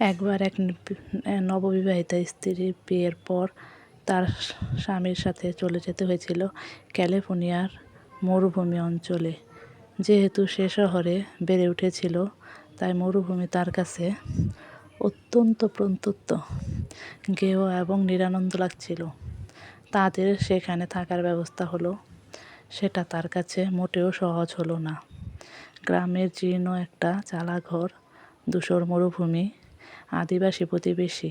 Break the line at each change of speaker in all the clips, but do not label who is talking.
একবার এক নববিবাহিতা স্ত্রীর বিয়ের পর তার স্বামীর সাথে চলে যেতে হয়েছিল ক্যালিফোর্নিয়ার মরুভূমি অঞ্চলে। যেহেতু সে শহরে বেড়ে উঠেছিল, তাই মরুভূমি তার কাছে অত্যন্ত প্রত্যুত্ত গেহ এবং নিরানন্দ লাগছিল। তাদের সেখানে থাকার ব্যবস্থা হলো, সেটা তার কাছে মোটেও সহজ হলো না। গ্রামের জীর্ণ একটা চালা ঘর ধূসর মরুভূমি আদিবাসী প্রতিবেশী।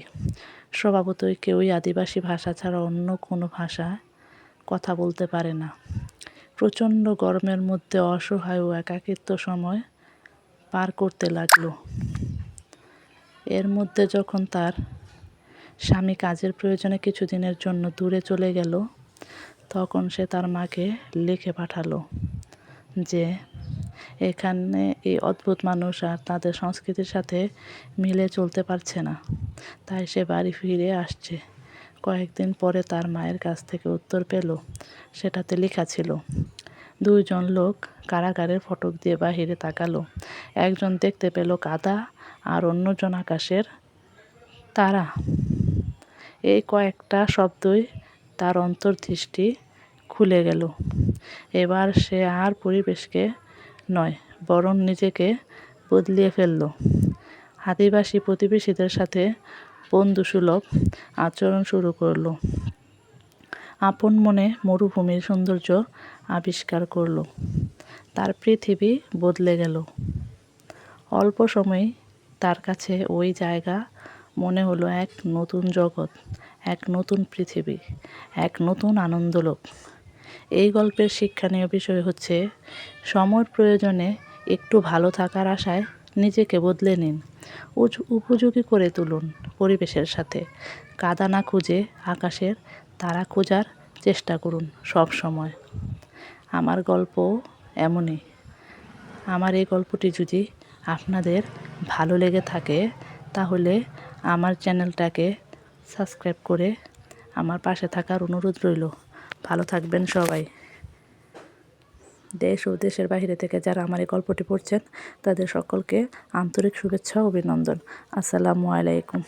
স্বভাবতই কেউই আদিবাসী ভাষা ছাড়া অন্য কোনো ভাষায় কথা বলতে পারে না। প্রচণ্ড গরমের মধ্যে অসহায় ও একাকিত্ব সময় পার করতে লাগল। এর মধ্যে যখন তার স্বামী কাজের প্রয়োজনে কিছুদিনের জন্য দূরে চলে গেল, তখন সে তার মাকে লিখে পাঠালো যে এখানে এই অদ্ভুত মানুষ আর তাদের সংস্কৃতির সাথে মিলে চলতে পারছে না। তাই সে বাড়ি ফিরে আসছে। কয়েকদিন পরে তার মায়ের কাছ থেকে উত্তর পেল, সেটাতে লেখা ছিল, দুইজন লোক কারাগারের ফটক দিয়ে বাহিরে তাকালো। একজন দেখতে পেল কাদা আর অন্যজন আকাশের তারা। এই কয়েকটা শব্দই তার অন্তর্দৃষ্টি খুলে গেল। এবার সে আর পরিবেশকে নয়, বরং নিজেকে বদলিয়ে ফেলল। আদিবাসী প্রতিবেশীদের সাথে বন্ধুসুলভ আচরণ শুরু করল। আপন মনে মরুভূমির সৌন্দর্য আবিষ্কার করল। তার পৃথিবী বদলে গেল। অল্প সময়ে তার কাছে ওই জায়গা মনে হলো এক নতুন জগৎ, এক নতুন পৃথিবী, এক নতুন আনন্দলোক। এই গল্পের শিক্ষণীয় বিষয় হচ্ছে সময়ের প্রয়োজনে একটু ভালো থাকার আশায় নিজেকে বদলে নিন। উপযোগী করে তুলুন পরিবেশের সাথে। কাদা না খুঁজে আকাশের তারা খোঁজার চেষ্টা করুন সব সময়। আমার গল্প এমনই। আমার এই গল্পটি যদি আপনাদের ভালো লেগে থাকে, তাহলে আমার চ্যানেলটাকে সাবস্ক্রাইব করে আমার পাশে থাকার অনুরোধ রইল। ভালো থাকবেন সবাই। দেশ ও দেশের বাহিরে থেকে যারা আমার এই গল্পটি পড়ছেন, তাদের সকলকে আন্তরিক শুভেচ্ছা অভিনন্দন। আসসালামু আলাইকুম।